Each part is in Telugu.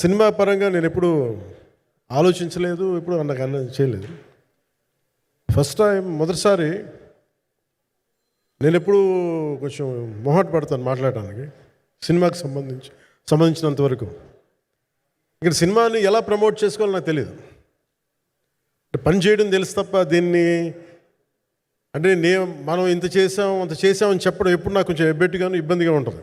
సినిమా పరంగా నేను ఎప్పుడు ఆలోచించలేదు ఎప్పుడు నాకు అన్న చేయలేదు. ఫస్ట్ టైం మొదటిసారి నేను ఎప్పుడు కొంచెం మొహట పడతాను మాట్లాడడానికి సినిమాకి సంబంధించి సంబంధించినంత వరకు. ఇక్కడ సినిమాని ఎలా ప్రమోట్ చేసుకోవాలో నాకు తెలియదు అంటే పని చేయడం తెలుసు తప్ప దీన్ని అంటే నేను మనం ఇంత చేసాం అంత చేసామని చెప్పడం ఎప్పుడు నాకు కొంచెం ఎబ్బెట్టుగాను ఇబ్బందిగా ఉంటుంది.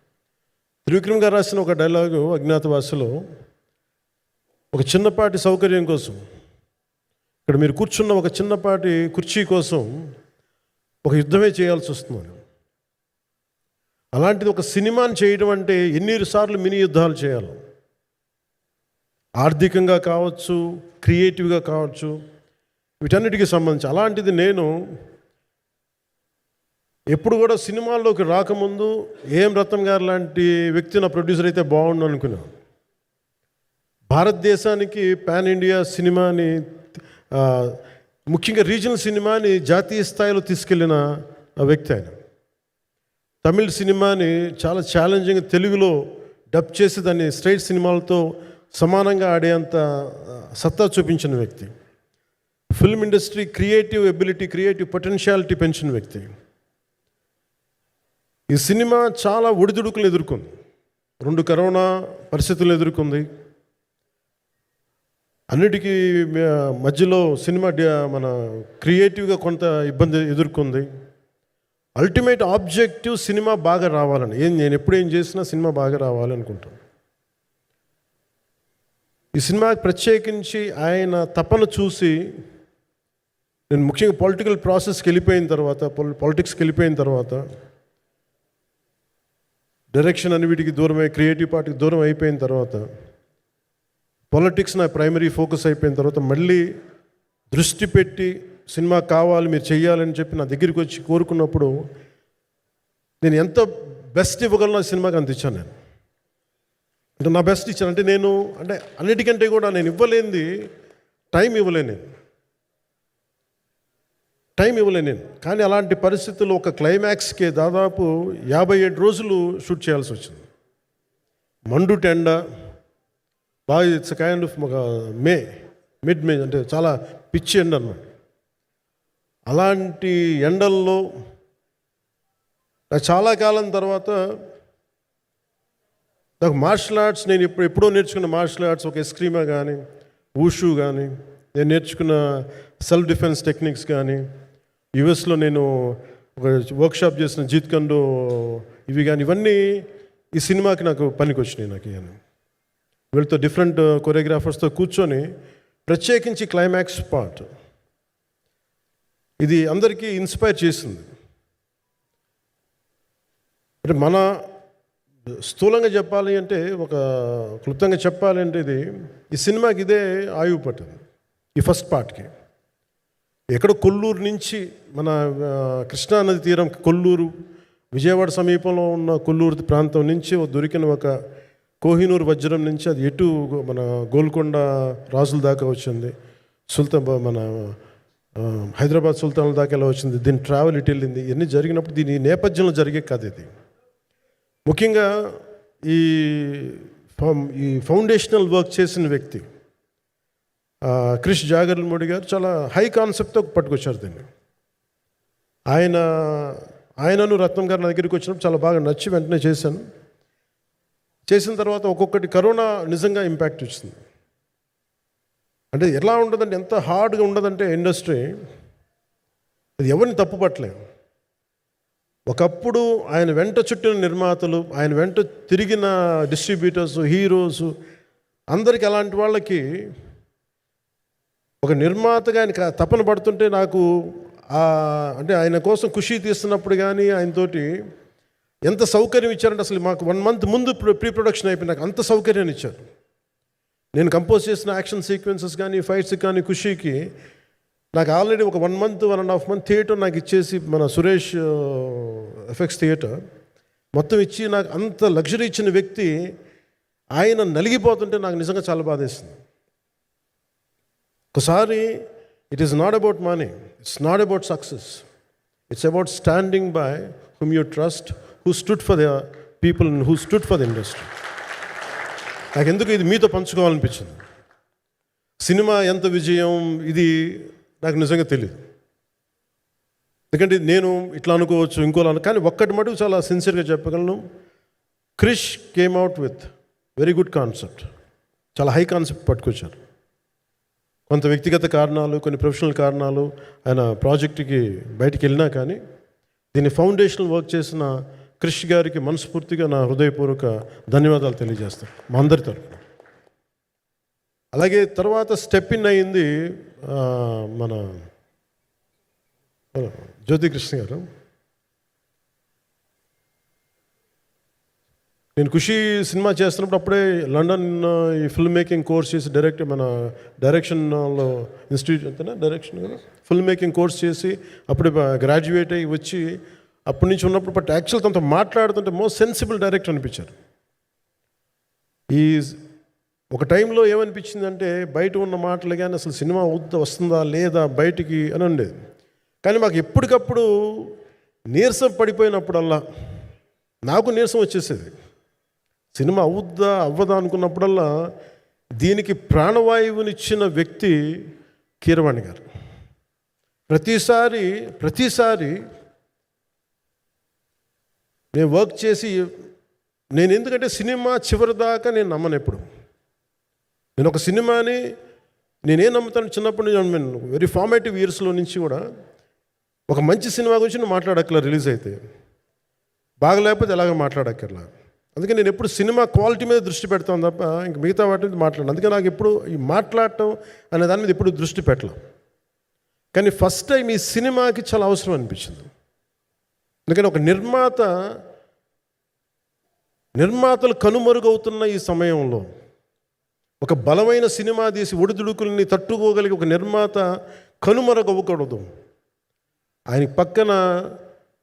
త్రివిక్రమ్ గారు రాసిన ఒక డైలాగు అజ్ఞాతవాసులో ఒక చిన్నపాటి సౌకర్యం కోసం ఇక్కడ మీరు కూర్చున్న ఒక చిన్నపాటి కుర్చీ కోసం ఒక యుద్ధమే చేయాల్సి వస్తుంది. అలాంటిది ఒక సినిమాని చేయడం అంటే ఎన్ని సార్లు మినీ యుద్ధాలు చేయాలి. ఆర్థికంగా కావచ్చు క్రియేటివ్గా కావచ్చు వీటన్నిటికీ సంబంధించి. అలాంటిది నేను ఎప్పుడు కూడా సినిమాల్లోకి రాకముందు ఏం రత్నం గారు లాంటి వ్యక్తి నా ప్రొడ్యూసర్ అయితే బాగుండు అనుకున్నాను భారతదేశానికి పాన్ ఇండియా సినిమాని ముఖ్యంగా రీజనల్ సినిమాని జాతీయ స్థాయిలో తీసుకెళ్ళిన వ్యక్తి ఆయన. తమిళ సినిమాని చాలా ఛాలెంజింగ్ తెలుగులో డబ్ చేసి దాన్ని స్ట్రైట్ సినిమాలతో సమానంగా ఆడేంత సత్తా చూపించిన వ్యక్తి. Film industry creative ability creative potentiality పెంచిన వ్యక్తి. ఈ సినిమా చాలా ఒడిదుడుకులు ఎదుర్కొంది. రెండు కరోనా పరిస్థితులు ఎదుర్కొంది. అన్నిటికీ మధ్యలో సినిమా మన క్రియేటివ్గా కొంత ఇబ్బంది ఎదుర్కొంది. అల్టిమేట్ ఆబ్జెక్టివ్ సినిమా బాగా రావాలని ఏం నేను ఎప్పుడు ఏం చేసినా సినిమా బాగా రావాలి అనుకుంటాను ఈ సినిమా ప్రత్యేకించి ఆయన తపన చూసి నేను ముఖ్యంగా పొలిటికల్ ప్రాసెస్కి వెళ్ళిపోయిన తర్వాత పాలిటిక్స్కి వెళ్ళిపోయిన తర్వాత డైరెక్షన్ అని వీటికి దూరమై క్రియేటివ్ పార్టీకి దూరం అయిపోయిన తర్వాత పొలిటిక్స్ నా ప్రైమరీ ఫోకస్ అయిపోయిన తర్వాత మళ్ళీ దృష్టి పెట్టి సినిమా కావాలి మీరు చెయ్యాలని చెప్పి నా దగ్గరికి వచ్చి కోరుకున్నప్పుడు నేను ఎంత బెస్ట్ ఇవ్వగలను ఆ సినిమాకి అంత ఇచ్చాను నేను. అంటే నా బెస్ట్ ఇచ్చాను. అంటే నేను అంటే అన్నిటికంటే కూడా నేను ఇవ్వలేనిది టైం ఇవ్వలేను నేను. టైం ఇవ్వలే నేను. కానీ అలాంటి పరిస్థితుల్లో ఒక క్లైమాక్స్కి దాదాపు యాభై ఏడు రోజులు షూట్ చేయాల్సి వచ్చింది. మండు టెండ బాగా ఇట్స్ కైండ్ ఆఫ్ ఒక మే మిడ్ మే అంటే చాలా పిచ్చి ఎండ అన్నమాట. అలాంటి ఎండల్లో నాకు చాలా కాలం తర్వాత నాకు మార్షల్ ఆర్ట్స్ నేను ఇప్పుడు ఎప్పుడో నేర్చుకున్న మార్షల్ ఆర్ట్స్ ఒక ఎస్క్రీమా కానీ ఊషు కానీ నేను నేర్చుకున్న సెల్ఫ్ డిఫెన్స్ టెక్నిక్స్ కానీ యుఎస్లో నేను ఒక వర్క్షాప్ చేసిన జీత్ కండు ఇవి కానీ ఇవన్నీ ఈ సినిమాకి నాకు పనికి వచ్చినాయి నాకు ఇవన్నీ వీళ్ళతో డిఫరెంట్ కొరియోగ్రాఫర్స్తో కూర్చొని ప్రత్యేకించి క్లైమాక్స్ పార్ట్. ఇది అందరికీ ఇన్స్పైర్ చేసింది. అంటే మన స్థూలంగా చెప్పాలి అంటే ఒక క్లుప్తంగా చెప్పాలి అంటే ఇది ఈ సినిమాకి ఇదే ఆయువు పట్టింది ఈ ఫస్ట్ పార్ట్కి. ఎక్కడో కొల్లూరు నుంచి మన కృష్ణా కృష్ణానది తీరం కొల్లూరు విజయవాడ సమీపంలో ఉన్న కొల్లూరు ప్రాంతం నుంచి దొరికిన ఒక కోహినూరు వజ్రం నుంచి అది ఎటు మన గోల్కొండ రాజుల దాకా వచ్చింది. సుల్తాన్ బ- మన హైదరాబాద్ సుల్తాన్ల దాకా ఎలా వచ్చింది దీని ట్రావెల్ ఇటు వెళ్ళింది ఇవన్నీ జరిగినప్పుడు దీని నేపథ్యంలో జరిగే కథ ఇది. ముఖ్యంగా ఈ ఫౌ- ఈ ఫౌండేషనల్ వర్క్ చేసిన వ్యక్తి క్రిష్ క్రిష్ జాగర్లమూడి గారు చాలా హై కాన్సెప్ట్తో పట్టుకొచ్చారు దీన్ని. ఆయన ఆయనను రత్నం గారు నా దగ్గరికి వచ్చినప్పుడు చాలా బాగా నచ్చి వెంటనే చేశాను. చేసిన తర్వాత ఒక్కొక్కటి కరోనా నిజంగా ఇంపాక్ట్ వచ్చింది. అంటే ఎలా ఉండదంటే ఎంత హార్డ్గా ఉండదంటే ఇండస్ట్రీ అది ఎవరిని తప్పుపట్టలేము ఒకప్పుడు ఆయన వెంట చుట్టిన నిర్మాతలు ఆయన వెంట తిరిగిన డిస్ట్రిబ్యూటర్స్ హీరోస్ అందరికి అలాంటి వాళ్ళకి ఒక నిర్మాతగా ఆయన తపన పడుతుంటే నాకు అంటే ఆయన కోసం ఖుషి తీస్తున్నప్పుడు కానీ ఆయనతోటి ఎంత సౌకర్యం ఇచ్చారంటే అసలు మాకు వన్ మంత్ ముందు ప్రీ ప్రొడక్షన్ అయిపోయి నాకు అంత సౌకర్యాన్ని ఇచ్చారు. నేను కంపోజ్ చేసిన యాక్షన్ సీక్వెన్సెస్ కానీ ఫైట్స్ కానీ ఖుషీకి నాకు ఆల్రెడీ ఒక one month one and half month theatre నాకు ఇచ్చేసి మన సురేష్ ఎఫెక్ట్స్ థియేటర్ మొత్తం ఇచ్చి నాకు అంత లగ్జరీ ఇచ్చిన వ్యక్తి ఆయన నలిగిపోతుంటే నాకు నిజంగా చాలా బాధేస్తుంది ఒకసారి it is not about money it's not about success it's about standing by whom you trust who stood for the people who stood for the industry నాకు ఎందుకు ఇది మీతో పంచుకోవాలనిపించింది? సినిమా ఎంత విజయం ఇది నాకు నిజంగా తెలియదు ఎందుకంటే నేను ఇట్లా అనుకోవచ్చు ఇంకోలా అను కానీ ఒక్కటి మటుకు చాలా సిన్సియర్గా చెప్పగలను. Krish came out with very good concept చాలా హై కాన్సెప్ట్ పట్టుకొచ్చారు. కొంత వ్యక్తిగత కారణాలు కొన్ని ప్రొఫెషనల్ కారణాలు ఆయన ప్రాజెక్టుకి బయటికి వెళ్ళినా కానీ దీన్ని ఫౌండేషనల్ వర్క్ చేసిన క్రిష్ గారికి మనస్ఫూర్తిగా నా హృదయపూర్వక ధన్యవాదాలు తెలియజేస్తాను మా అందరి తరఫున అలాగే తర్వాత స్టెప్ ఇన్ అయింది మన జ్యోతికృష్ణ గారు. నేను ఖుషి సినిమా చేస్తున్నప్పుడు అప్పుడే లండన్ ఈ ఫిల్మ్ మేకింగ్ కోర్స్ చేసి డైరెక్ట్ మన డైరెక్షన్లో ఇన్స్టిట్యూట్ అంతేనా? డైరెక్షన్ కదా? ఫిల్మ్ మేకింగ్ కోర్స్ చేసి అప్పుడే గ్రాడ్యుయేట్ అయ్యి వచ్చి అప్పటి నుంచి ఉన్నప్పుడు బట్ యాక్చువల్ తనతో మాట్లాడుతుంటే మోస్ట్ సెన్సిబుల్ డైరెక్టర్ అనిపించారు. ఈ ఒక టైంలో ఏమనిపించిందంటే బయట ఉన్న మాటలు కానీ అసలు సినిమా వద్ద వస్తుందా లేదా బయటికి అని ఉండేది. కానీ మాకు ఎప్పటికప్పుడు నీరసం పడిపోయినప్పుడల్లా నాకు నీరసం వచ్చేసేది. సినిమా అవుద్దా అవ్వదా అనుకున్నప్పుడల్లా దీనికి ప్రాణవాయువునిచ్చిన వ్యక్తి కీరవాణి గారు. ప్రతిసారి ప్రతిసారి నేను వర్క్ చేసి నేను ఎందుకంటే సినిమా చివరి దాకా నేను నమ్మను ఎప్పుడు. నేను ఒక సినిమాని నేనేం నమ్ముతాను చిన్నప్పటి నుంచి వెరీ ఫార్మేటివ్ ఇయర్స్లో నుంచి కూడా ఒక మంచి సినిమా గురించి నువ్వు మాట్లాడక్కర్లా రిలీజ్ అయితే. బాగలేకపోతే ఎలాగ మాట్లాడక్కర్లా. అందుకే నేను ఎప్పుడు సినిమా క్వాలిటీ మీద దృష్టి పెడతాను తప్ప ఇంక మిగతా వాటి మీద మాట్లాడను. అందుకే నాకు ఎప్పుడు ఈ మాట్లాడటం అనే దాని మీద ఎప్పుడు దృష్టి పెట్టలేం. కానీ ఫస్ట్ టైం ఈ సినిమాకి చాలా అవసరం అనిపించింది. అందుకని ఒక నిర్మాత నిర్మాతలు కనుమరుగవుతున్న ఈ సమయంలో ఒక బలమైన సినిమా తీసి ఒడిదుడుకుల్ని తట్టుకోగలిగే ఒక నిర్మాత కనుమరుగవ్వకూడదు. ఆయన పక్కన